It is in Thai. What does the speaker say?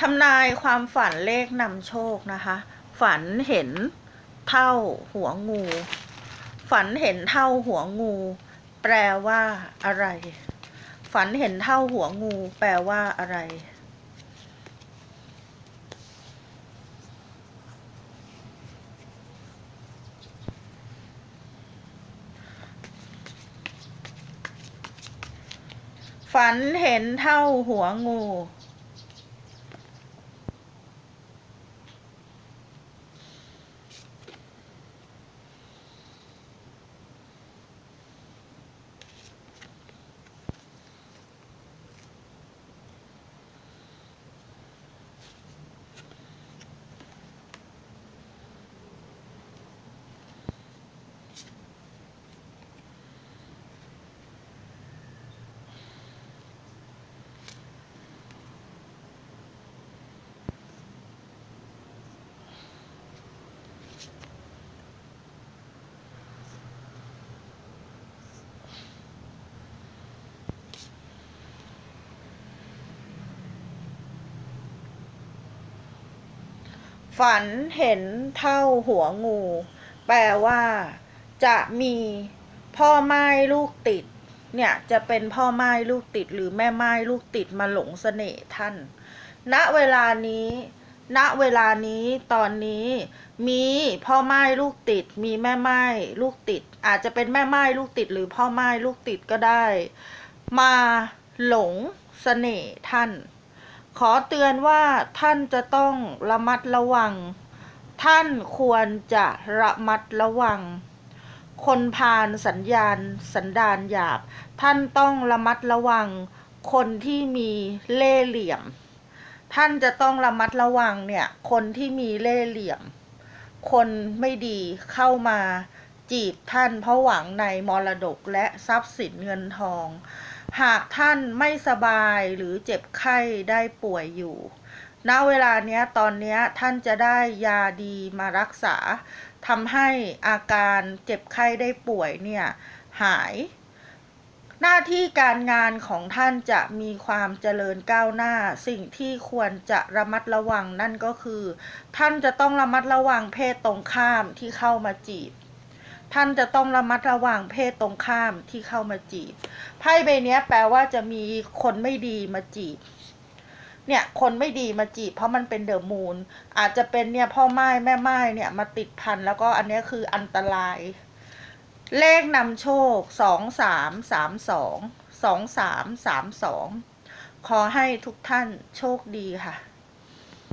ทำนายความฝันเลขนำโชคนะคะ ฝันเห็นเท่าหัวงู ฝันเห็นเท่าหัวงู แปลว่าอะไร ฝันเห็นเท่าหัวงู แปลว่าอะไร ฝันเห็นเท่าหัวงู ฝันเห็นเท่าหัวงู แปลว่า จะมีพ่อไม้ลูกติด เนี่ยจะเป็นพ่อไม้ลูกติดหรือแม่ไม้ลูกติดมาหลงเสน่ห์ท่าน ณเวลานี้ ณเวลานี้ตอนนี้มีพ่อไม้ลูกติด มีแม่ไม้ลูกติด อาจจะเป็นแม่ไม้ลูกติด หรือพ่อไม้ลูกติดก็ได้ มาหลงเสน่ห์ท่าน ขอเตือนว่าท่านจะต้องระมัดระวัง ท่านควรจะระมัดระวัง คนพาลสัญญาณสันดานหยาบ ท่านต้องระมัดระวัง คนที่มีเล่ห์เหลี่ยม ท่านจะต้องระมัดระวังเนี่ยคนที่มีเล่ห์เหลี่ยม คนไม่ดีเข้ามาจีบท่านเพราะหวังในมรดกและทรัพย์สินเงินทอง หากท่านไม่สบายหรือเจ็บไข้ได้ป่วยอยู่ณเวลาเนี้ยตอนเนี้ยท่านจะได้ยาดีมารักษาทำให้อาการเจ็บไข้ได้ป่วยเนี่ยหาย หน้าที่การงานของท่านจะมีความเจริญก้าวหน้า สิ่งที่ควรจะระมัดระวังนั่นก็คือ ท่านจะต้องระมัดระวังเพศตรงข้ามที่เข้ามาจีบ ท่านจะต้องระมัดระวังเพศตรงข้ามที่เข้ามาจีบไพ่ใบนี้แปลว่าจะมีคนไม่ดีมาจีบ เนี่ยคนไม่ดีมาจีบ เพราะมันเป็นเดอะมูนอาจจะเป็นเนี่ยพ่อไม้แม่ไม้เนี่ยมาติดพันแล้วก็อันนี้คืออันตราย เลขนำโชคสองสามสามสองสองสามสามสองขอให้ทุกท่านโชคดีค่ะ